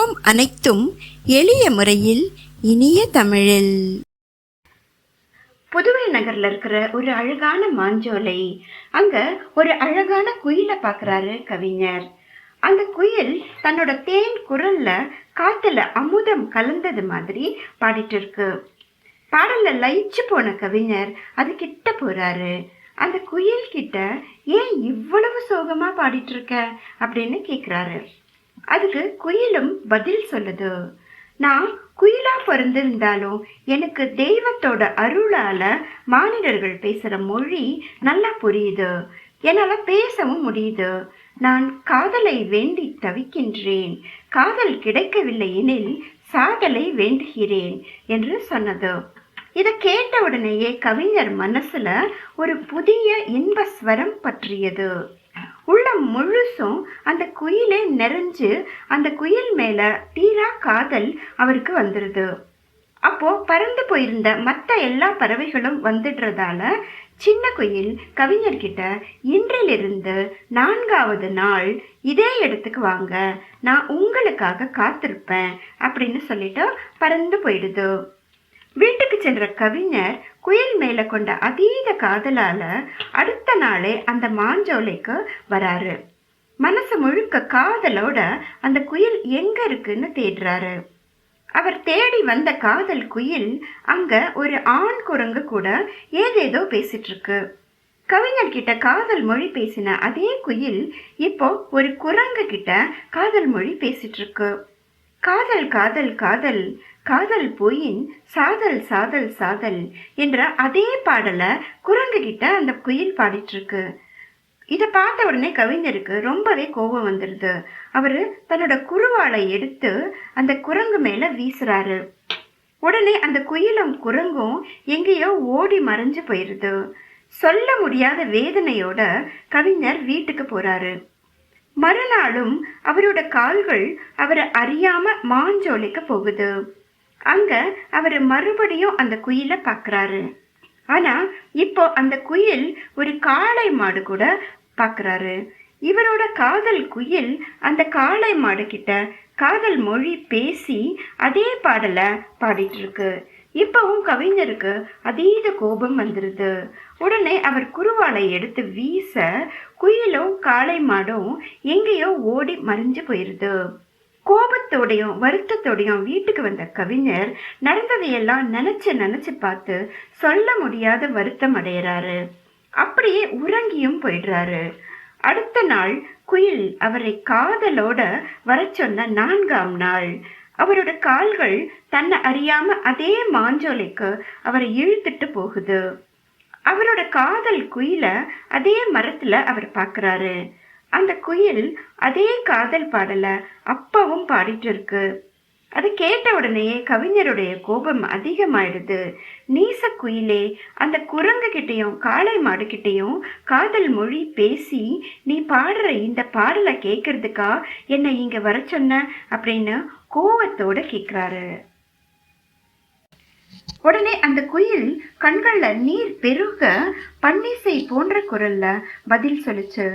கற்போம் அனைத்தும் எளிய முறையில் இனிய தமிழில். புதுவை நகர்ல இருக்கிற ஒரு அழகான மாஞ்சோலை. அங்க ஒரு அழகான குயில பாக்குறாரு கவிஞர். அந்த குயில் தன்னோட தேன் குரல்ல காத்துல அமுதம் கலந்தது மாதிரி பாடிட்டு இருக்கு. பாடல்ல லயிச்சு போன கவிஞர் அது கிட்ட போறாரு. அந்த குயில் கிட்ட ஏன் இவ்வளவு சோகமா பாடிட்டு இருக்க? அப்படின்னு கேக்குறாரு. அதுக்கு குயிலும் பதில் சொல்லுது. நான் குயிலா பிறந்திருந்தாலும் எனக்கு தெய்வத்தோட அருளால மானிடர்கள் பேசுற மொழி நல்லா புரியுது. என்னால பேசவும் முடியுது. நான் காதலை வேண்டி தவிக்கின்றேன். காதல் கிடைக்கவில்லை எனில் சாதலை வேண்டுகிறேன் என்று சொன்னது. இதை கேட்ட உடனேயே கவிஞர் மனசுல ஒரு புதிய இன்ப ஸ்வரம் பற்றியது. உள்ளம் முழுசும் அந்த குயிலே நிறைஞ்சு அந்த குயில் மேல தீரா காதல் அவருக்கு வந்துடுது அப்போ பறந்து போயிருந்த மற்ற எல்லா பறவைகளும் வந்துடுறதால சின்ன குயில் கவிஞர்கிட்ட இன்றிலிருந்து நான்காவது நாள் இதே இடத்துக்கு வாங்க. நான் உங்களுக்காக காத்திருப்பேன். அப்படின்னு சொல்லிட்டு பறந்து போயிடுது. வீட்டுக்கு சென்ற கவிஞர் குயில் மேல கொண்ட அதீத காதலால அடுத்த நாளே அந்த மாஞ்சோலைக்கு வராரு. மனசு முழுக்க காதலோட அந்த குயில் எங்க இருக்குன்னு தேடுறாரு. அவர் தேடி வந்த காதல் குயில் அங்க ஒரு ஆண் குரங்கு கூட ஏதேதோ பேசிட்டு இருக்கு கவிஞர் கிட்ட காதல் மொழி பேசின அதே குயில் இப்போ ஒரு குரங்கு கிட்ட காதல் மொழி பேசிட்டு இருக்கு காதல் காதல் காதல் காதல் பொயின் சாதல் சாதல் சாதல் என்ற அதே பாடலை குரங்கு கிட்ட அந்த குயில் பாடிட்டு இருக்கு இதை பார்த்த உடனே கவிஞருக்கு ரொம்பவே கோபம் வந்துடுது. அவர் தன்னோட குருவாளை எடுத்து அந்த குரங்கு மேலே வீசுறாரு. உடனே அந்த குயிலும் குரங்கும் எங்கேயோ ஓடி மறைஞ்சு போயிடுது சொல்ல முடியாத வேதனையோட கவிஞர் வீட்டுக்கு போறாரு. மறுநாளும் அவரோட கால்கள் அவரை அறியாம மாஞ்சோலைக்கு போகுது. அங்க அவர் மறுபடியும் அந்த குயிலை பார்க்குறாரு ஆனா இப்போ அந்த குயில் ஒரு காளை மாடு கூட பார்க்குறாரு இவரோட காதல் குயில் அந்த காளை மாடு கிட்ட காதல் மொழி பேசி அதே பாடலை பாடிட்டு இருக்கு இப்பவும் கவிஞருக்கு அதீத கோபம் வந்துருது. உடனே அவர் குருவாலை எடுத்து வீச குயிலும் காளை மாடும் எங்கேயோ ஓடி மறைஞ்சு போயிருது. கோபத்தோடையும் வருத்தத்தோடையும் வீட்டுக்கு வந்த கவிஞர் நடந்ததையெல்லாம் நினைச்சு நினைச்சு பார்த்து சொல்ல முடியாத வருத்தம் அடையிறாரு. அப்படியே உறங்கியும் போயிடுறாரு. அடுத்த நாள் குயில் அவரை காதலோட வர சொன்ன நான்காம் நாள். அவரோட கால்கள் தன்னை அறியாம அதே மாஞ்சோலைக்கு அவரை இழுத்துட்டு போகுது. அவரோட காதல் குயில அதே மரத்துல அவர் பார்க்குறாரு அந்த குயில் அதே காதல் பாடல அப்பவும் பாடிட்டு இருக்கு அது கேட்ட உடனே கவிஞருடைய கோபம் அதிகமாயிடுது. நீச குயிலே அந்த குரங்கு கிட்டையும் காளை மாடுகிட்டையும் காதல் மொழி பேசி நீ பாடுற இந்த பாடலை கேட்கறதுக்கா என்னை இங்க வர சொன்ன? அப்படின்னு கோவத்தோட கேட்குறாரு உடனே அந்த குயில் கண்கள்ல நீர் பெருக பன்னிசை போன்ற குரல்ல பதில் சொல்லுச்சு.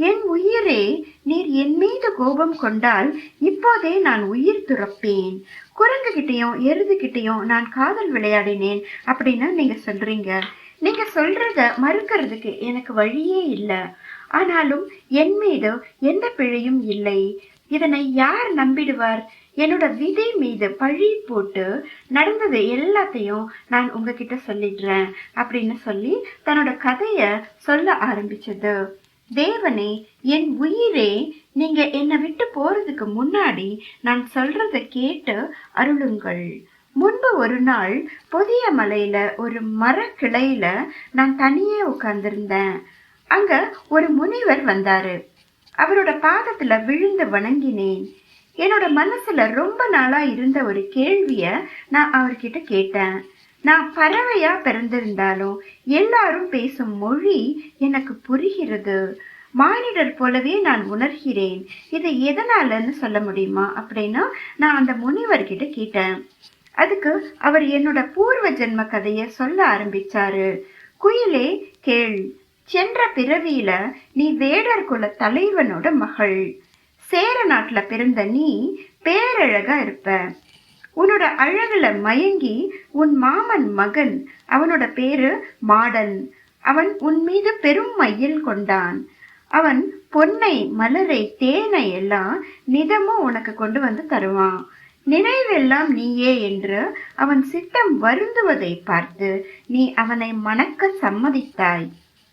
என் உயிரே நீர் என் மீது கோபம் கொண்டால் இப்போதே நான் உயிர் துறப்பேன். குரங்கு கிட்டையும் நான் காதல் விளையாடினேன். அப்படின்னு நீங்க சொல்றீங்க. நீங்க சொல்றத மறுக்கிறதுக்கு எனக்கு வழியே இல்லை. ஆனாலும் என் மீது எந்த பிழையும் இல்லை. இதனை யார் நம்பிடுவார்? என்னோட விதை மீது பழி போட்டு நடந்தது எல்லாத்தையும் நான் உங்ககிட்ட சொல்லிடுறேன் அப்படின்னு சொல்லி தன்னோட கதைய சொல்ல ஆரம்பிச்சது. தேவனே என் உயிரே நீங்க என்னை விட்டு போறதுக்கு முன்னாடி நான் சொல்றத கேட்டு அருளுங்கள். முன்பு ஒரு நாள் புதிய மலையில ஒரு மரக்கிளையில நான் தனியே உட்கார்ந்திருந்தேன். அங்க ஒரு முனிவர் வந்தாரு. அவரோட பாதத்துல விழுந்து வணங்கினேன். என்னோட மனசுல ரொம்ப நாளா இருந்த ஒரு கேள்விய நான் அவர்கிட்ட கேட்டேன். நான் பறவையா பிறந்திருந்தாலும் எல்லாரும் பேசும் மொழி எனக்கு புரிகிறது. மானிடர் போலவே நான் உணர்கிறேன். இது எதனாலன்னு சொல்ல முடியுமா? அப்படின்னா நான் அந்த முனிவர்கிட்ட கேட்டேன். அதுக்கு அவர் என்னோட பூர்வ ஜென்ம கதையை சொல்ல ஆரம்பிச்சாரு. குயிலே கேள் சென்ற பிறவியில நீ வேடர் குல தலைவனோட மகள். சேர நாட்டுல பிறந்த நீ பேரழகா இருப்ப. உன்னோட அழகுல மயங்கி உன் மாமன் மகன் அவனோட பேரு மாடன். அவன் உன் மீது பெரும் மையல் கொண்டான். அவன் பொன்னை மலரை தேனை எல்லாம் நிதமும் உனக்கு கொண்டு வந்து தருவான். நினைவெல்லாம் நீயே என்று அவன் சித்தம் வருந்துவதை பார்த்து நீ அவனை மணக்க சம்மதித்தாய்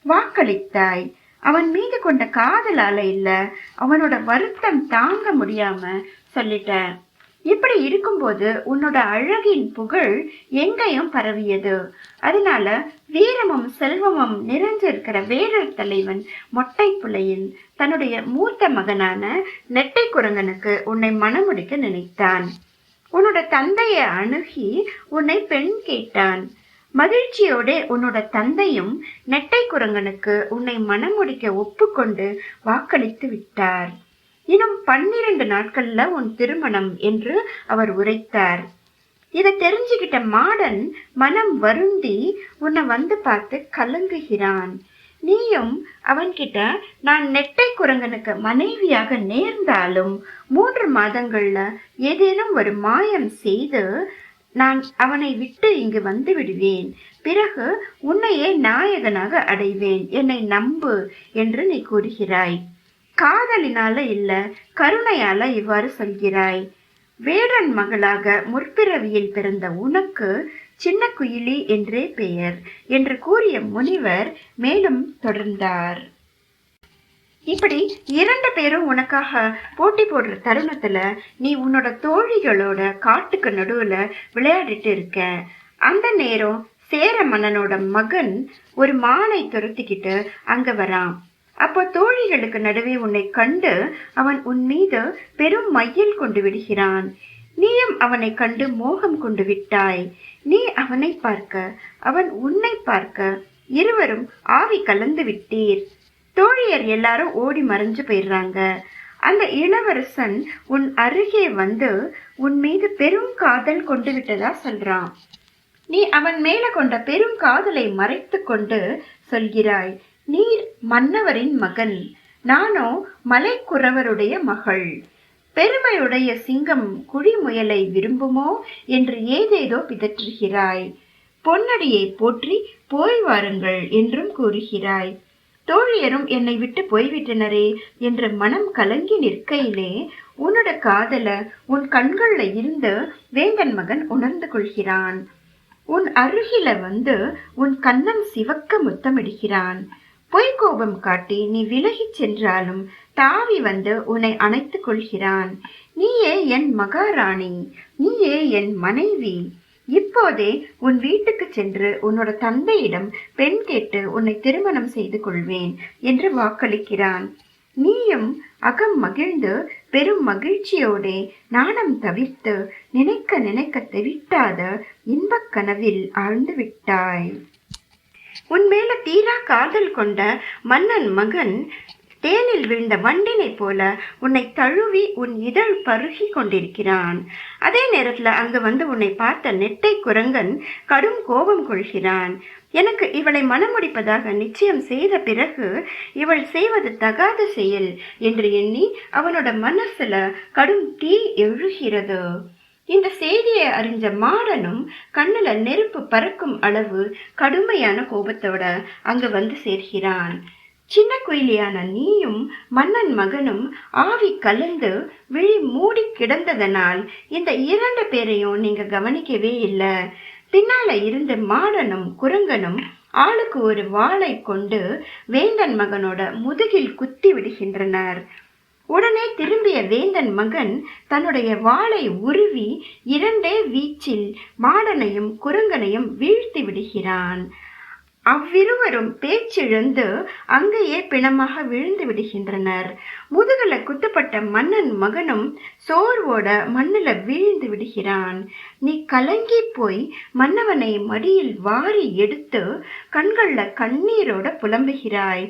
வாக்களித்தாய். அவன் மீது கொண்ட காதலால இல்ல அவனோட வருத்தம் தாங்க முடியாம சொல்லிட்ட இப்படி இருக்கும்போது உன்னோட அழகின் புகழ் எங்கேயும் பரவியது. அதனால வீரமும் செல்வமும் நிறைஞ்சிருக்கிற வேடர் தலைவன் மொட்டை புலையின் தன்னுடைய மூத்த மகனான நெட்டை குரங்கனுக்கு உன்னை மணமுடிக்க நினைத்தான். உன்னோட தந்தையை அணுகி உன்னை பெண் கேட்டான். மகிழ்ச்சியோடு உன்னோட தந்தையும் நெட்டை குரங்கனுக்கு உன்னை மணமுடிக்க ஒப்புக்கொண்டு வாக்களித்து விட்டார். இன்னும் பன்னிரண்டு நாட்கள்ல உன் திருமணம் என்று அவர் உரைத்தார். இதை தெரிஞ்சுக்கிட்ட மாடன் மனம் வருந்தி உன்னை வந்து பார்த்து கலங்குகிறான். நீயும் அவன்கிட்ட நான் நெட்டை குரங்கனுக்கு மனைவியாக நேர்ந்தாலும் மூன்று மாதங்கள்ல ஏதேனும் ஒரு மாயம் செய்து நான் அவனை விட்டு இங்கு வந்து விடுவேன். பிறகு உன்னையே நாயகனாக அடைவேன். என்னை நம்பு என்று நீ கூறுகிறாய். காதலினால இல்ல கருணையால இவ்வாறு சொல்கிறாய். வேடன் மகளாக முற்பிறவியில் பிறந்த உனக்கு சின்ன குயிலி என்றே பெயர் என்று கூறிய முனிவர் மேலும் தொடர்ந்தார். இப்படி இரண்டு பேரும் உனக்காக போட்டி போடுற தருணத்துல நீ உன்னோட தோழிகளோட காட்டுக்கு நடுவுல விளையாடிட்டு இருக்க. அந்த நேரம் சேர மன்னனோட மகன் ஒரு மானை துரத்திக்கிட்டு அங்க வரான். அப்போ தோழிகளுக்கு நடுவே உன்னை கண்டு அவன் உன் மீது பெரும் மையல் கொண்டு விடுகிறான். நீயும் அவனை கண்டு மோகம் கொண்டு விட்டாய். நீ அவனை பார்க்க அவன் உன்னை பார்க்க இருவரும் ஆவி கலந்து விட்டீர். தோழியர் எல்லாரும் ஓடி மறைஞ்சு போயிடுறாங்க. அந்த இளவரசன் உன் அருகே வந்து உன் மீது பெரும் காதல் கொண்டு விட்டதா சொல்றான். நீ அவன் மேல கொண்ட பெரும் காதலை மறைத்து கொண்டு சொல்கிறாய். நீர் மன்னவரின் மகன். நானோ மலைக்குறவருடைய மகள். பெருமையுடைய சிங்கம் குழிமுயலை விரும்புமோ என்று ஏதேதோ பிதற்றுகிறாய். பொன்னடியை போற்றி போய் வாருங்கள் என்றும் கூறுகிறாய். தோழியரும் என்னை விட்டு போய்விட்டனரே என்று மனம் கலங்கி நிற்கையிலே உன்னோட காதல உன் கண்கள்ல இருந்து வேங்கன் மகன் உணர்ந்து கொள்கிறான். உன் அருகில வந்து உன் கண்ணம் சிவக்க முத்தமிடுகிறான். பொய்கோபம் காட்டி நீ விலகிச் சென்றாலும் தாவி வந்து உன்னை அணைத்துக் கொள்கிறான். நீயே என் மகாராணி நீயே என் மனைவி. இப்போதே உன் வீட்டுக்கு சென்று உன்னோட தந்தையிடம் பெண் கேட்டு உன்னை திருமணம் செய்து கொள்வேன் என்று வாக்களிக்கிறான். நீயும் அகம் மகிழ்ந்து பெரும் மகிழ்ச்சியோடே நாணம் தவிர்த்து நினைக்க நினைக்க தெவிட்டாத இன்பக் கனவில் ஆழ்ந்து விட்டாய். உன் மேல தீரா காதல் கொண்ட மன்னன் மகன் தேனில் விழுந்த வண்டினைப் போல உன்னை தழுவி உன் இதழ் பருகி கொண்டிருக்கிறான். அதே நேரத்தில் அங்கு வந்து உன்னை பார்த்த நெட்டை குரங்கன் கடும் கோபம் கொள்கிறான். எனக்கு இவளை மனமுடிப்பதாக நிச்சயம் செய்த பிறகு இவள் செய்வது தகாத செயல் என்று எண்ணி அவனோட மனசுல கடும் தீ எழுகிறது. இந்த செய்தியை அறிஞ்ச மாடனும் கண்ணுல நெருப்பு பறக்கும் அளவு கடுமையான கோபத்தோட அங்கு வந்து சேர்கிறான். சின்ன குயிலியான நீயும் மன்னன் மகனும் ஆவி கலந்து விழி மூடி கிடந்ததனால் இந்த இரண்டு பேரையும் நீங்க கவனிக்கவே இல்லை. பின்னால இருந்து மாடனும் குரங்கனும் ஆளுக்கு ஒரு வாளை கொண்டு வேந்தன் மகனோட முதுகில் குத்தி விடுகின்றனர். உடனே திரும்பிய வேந்தன் மகன் தன்னுடைய வாளை உருவி இரண்டே வீச்சில் மாடனையும் குரங்கனையும் வீழ்த்தி விடுகிறான். அவ்விருவரும் பேச்சிழந்து அங்கேயே பிணமாக விழுந்து விடுகின்றனர். முதுகல குத்துப்பட்ட மன்னன் மகனும் சோர்வோட மண்ணில் வீழ்ந்து விடுகிறான். நீ கலங்கி போய் மன்னவனை மடியில் வாரி எடுத்து கண்களில் கண்ணீரோட புலம்புகிறாய்.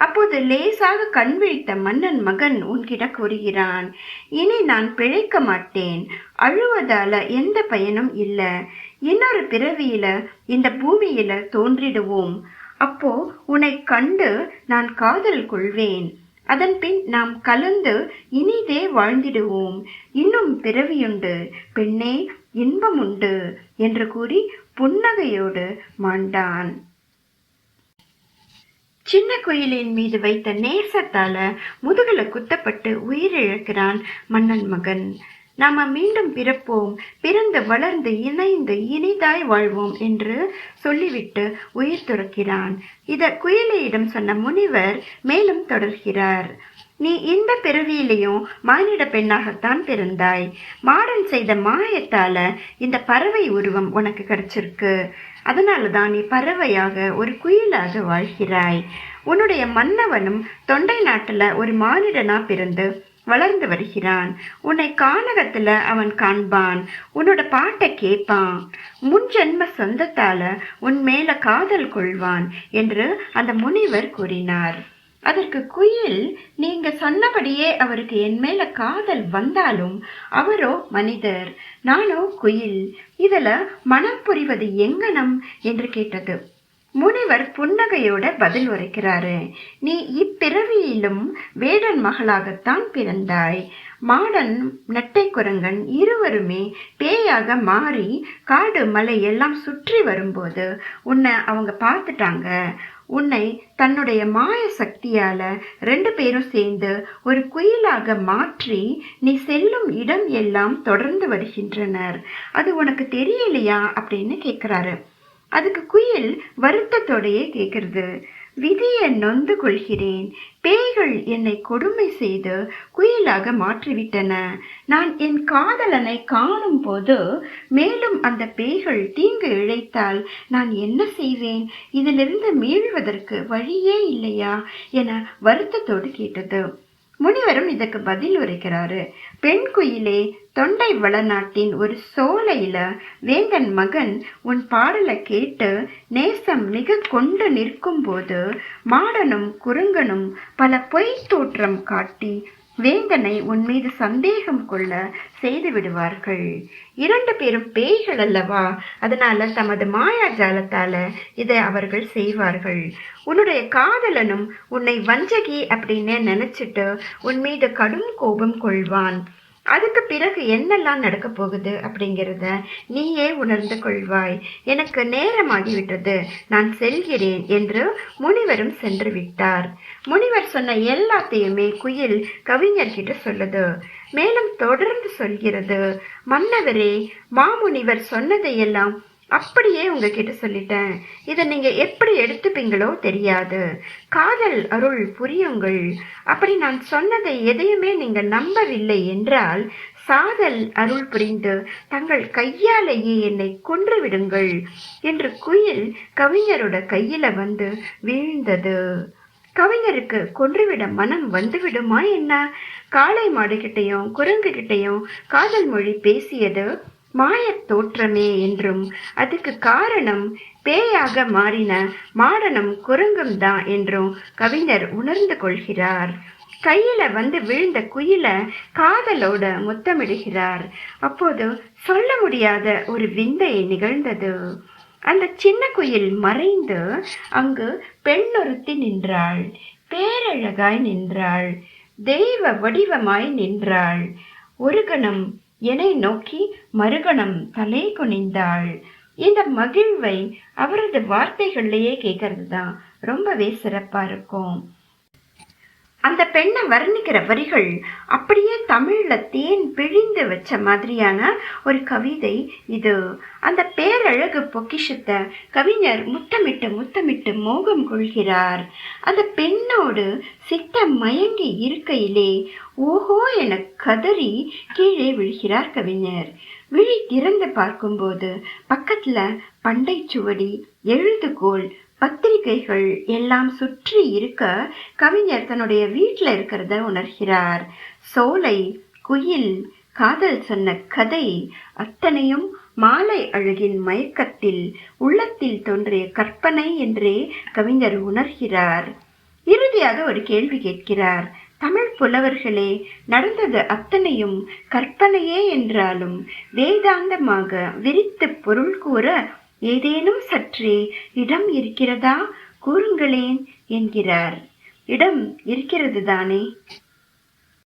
அப்போது லேசாக கண் விழித்த மன்னன் மகன் உன்கிட்ட கூறுகிறான் இனி நான் பிழைக்க மாட்டேன். அழுவதால எந்த பயனும் இல்லை. இன்னொரு பிறவியில இந்த பூமியில தோன்றிடுவோம். அப்போ உன்னை கண்டு நான் காதல் கொள்வேன். அதன்பின் நாம் கலந்து இனிதே வாழ்ந்திடுவோம். இன்னும் பிறவியுண்டு. பெண்ணே இன்பம் உண்டு என்று கூறி புன்னகையோடு மாண்டான். சின்ன குயிலின் மீது வைத்த நேசத்தால முதுகுல குத்தப்பட்டு உயிரிழக்கிறான் மன்னன் மகன். நாம மீண்டும் பிறப்போம். பிறந்து வளர்ந்து இணைந்து இனிதாய் வாழ்வோம் என்று சொல்லிவிட்டு உயிர் துறக்கிறான். இத குயிலியிடம் சொன்ன முனிவர் மேலும் தொடர்கிறார். நீ இந்த பிறவியிலையும் மானிட பெண்ணாகத்தான் பிறந்தாய். மாடன் செய்த மாயத்தால இந்த பறவை உருவம் உனக்கு கிடைச்சிருக்கு. அதனால தான் நீ பறவையாக ஒரு குயிலாக வாழ்கிறாய். உன்னுடைய மன்னவனும் தொண்டை நாட்டுல ஒரு மானிடனா பிறந்து வளர்ந்து வருகிறான். உன்னை கானகத்தில் அவன் காண்பான். உன்னோட பாட்டை கேட்பான். முன் ஜென்ம சொந்தத்தால உன் மேல காதல் கொள்வான் என்று அந்த முனிவர் கூறினார். அதற்கு குயில் நீங்க சொன்னபடியே அவருக்கு என் மேல காதல் வந்தாலும் அவரோ மனிதர். நானோ குயில். இதுல மனம் புரிவது எங்கனம்? என்று கேட்டது. முனிவர் புன்னகையோட பதில் உரைக்கிறாரு. நீ இப்பிறவியிலும் வேடன் மகளாகத்தான் பிறந்தாய். மாடன் நெட்டை குரங்கன் இருவருமே பேயாக மாறி காடு மலை எல்லாம் சுற்றி வரும்போது உன்னை அவங்க பார்த்துட்டாங்க. உன்னை தன்னுடைய மாய சக்தியால ரெண்டு பேரும் சேர்ந்து ஒரு குயிலாக மாற்றி நீ செல்லும் இடம் எல்லாம் தொடர்ந்து வருகின்றனர். அது உனக்கு தெரியலையா? அப்படின்னு கேட்குறாரு அதுக்கு குயில் வருத்தத்தோடையே கேக்குறது. விதியை நொந்து கொள்கிறேன். பேய்கள் என்னை கொடுமை செய்து குயிலாக மாற்றிவிட்டன. நான் என் காதலனை காணும் போது மேலும் அந்த பேய்கள் தீங்கு இழைத்தால் நான் என்ன செய்வேன்? இதிலிருந்து மீள்வதற்கு வழியே இல்லையா? என வருத்தத்தோடு கேட்டது. முனிவரும் இதற்கு பதில் உரைக்கிறாரு. பெண் குயிலே தொண்டை வளநாட்டின் ஒரு சோலையில வேங்கன் மகன் உன் பாடலை கேட்டு நேசம் மிக கொண்டு நிற்கும் போது மாடனும் குறுங்கனும் பல பொய் தோற்றம் காட்டி வேந்தனை உன் மீது சந்தேகம் கொள்ள செய்து விடுவார்கள். இரண்டு பேரும் பேய்கள் அல்லவா? அதனால தமது மாயாஜாலத்தால இதை அவர்கள் செய்வார்கள். உன்னுடைய காதலனும் உன்னை வஞ்சகி அப்படின்னு நினைச்சிட்டு உன் மீது கடும் கோபம் கொள்வான். அதுக்கு பிறகு என்னெல்லாம் நடக்க போகுது அப்படிங்கிறத நீயே உணர்ந்து கொள்வாய். எனக்கு நேரமாகிவிட்டது. நான் செல்கிறேன் என்று முனிவரும் சென்று விட்டார். முனிவர் சொன்ன எல்லாத்தையுமே குயில் கவிஞர்கிட்ட சொல்லுது. மேலும் தொடர்ந்து சொல்கிறது. மன்னவரே மாமுனிவர் சொன்னதையெல்லாம் அப்படியே உங்ககிட்ட சொல்லிட்டேன். இதை நீங்க எப்படி எடுத்துப்பீங்களோ தெரியாது. காதல் அருள் புரியுங்கள். அப்படி நான் சொன்னதை எதையுமே நீங்க நம்பவில்லை என்றால் சாதல் அருள் புரிந்து தங்கள் கையாலேயே என்னை கொன்று விடுங்கள் என்று குயில் கவிஞரோட கையில வந்து வீழ்ந்தது. கவிஞருக்கு கொன்றுவிட மனம் வந்துவிடுமா என்ன? காளை மாடுகிட்டையும் குரங்குகிட்டையும் காதல் மொழி பேசியது மாயத் தோற்றமே என்றும் அதுக்கு காரணம் பேயாக மாறின மாடனும் குரங்கும் தான் என்றும் கவிஞர் உணர்ந்து கொள்கிறார். கையில வந்து விழுந்த குயில காதலோட முத்தமிடுகிறார். அப்போது சொல்ல முடியாத ஒரு விந்தை நிகழ்ந்தது. அந்த சின்ன குயில் மறைந்து அங்கு பெண்ணொருத்தி நின்றாள். பேரழகாய் நின்றாள். தெய்வ வடிவமாய் நின்றாள். ஒரு கணம் என்னை நோக்கி மறுகணம் தலை குனிந்தாள். இந்த மகிழ்வை அவரது வார்த்தைகள்லயே கேட்கறது தான் ரொம்பவே சிறப்பா இருக்கும். அந்த பெண்ணை வர்ணிக்கிற வரிகள் அப்படியே தமிழில் தேன் பிழிந்து வச்ச மாதிரியான ஒரு கவிதை இது. அந்த பேரழகு பொக்கிஷத்தை கவிஞர் முத்தமிட்டு முத்தமிட்டு மோகம் கொள்கிறார். அந்த பெண்ணோடு சித்தம் மயங்கி இருக்கையிலே ஓஹோ என கதறி கீழே விழுகிறார் கவிஞர். விழி திறந்து பார்க்கும்போது பக்கத்தில் பண்டை சுவடி எழுதுகோல் பத்திரிகைகள் எல்லாம் சுற்றி இருக்க கவிஞர் தன்னுடைய வீட்டில் இருக்கிறத உணர்கிறார். சோலை குயில் காதல் சொன்ன கதை அத்தனையும் மாலை அழகின் மயக்கத்தில் உள்ளத்தில் தோன்றிய கற்பனை என்றே கவிஞர் உணர்கிறார். இறுதியாக ஒரு கேள்வி கேட்கிறார். தமிழ் புலவர்களே நடந்தது அத்தனையும் கற்பனையே என்றாலும் வேதாந்தமாக விரித்து பொருள் கூற ஏதேனும் சற்றே இடம் இருக்கிறதா? கூறுங்களேன் என்கிறார். இடம் இருக்கிறது தானே?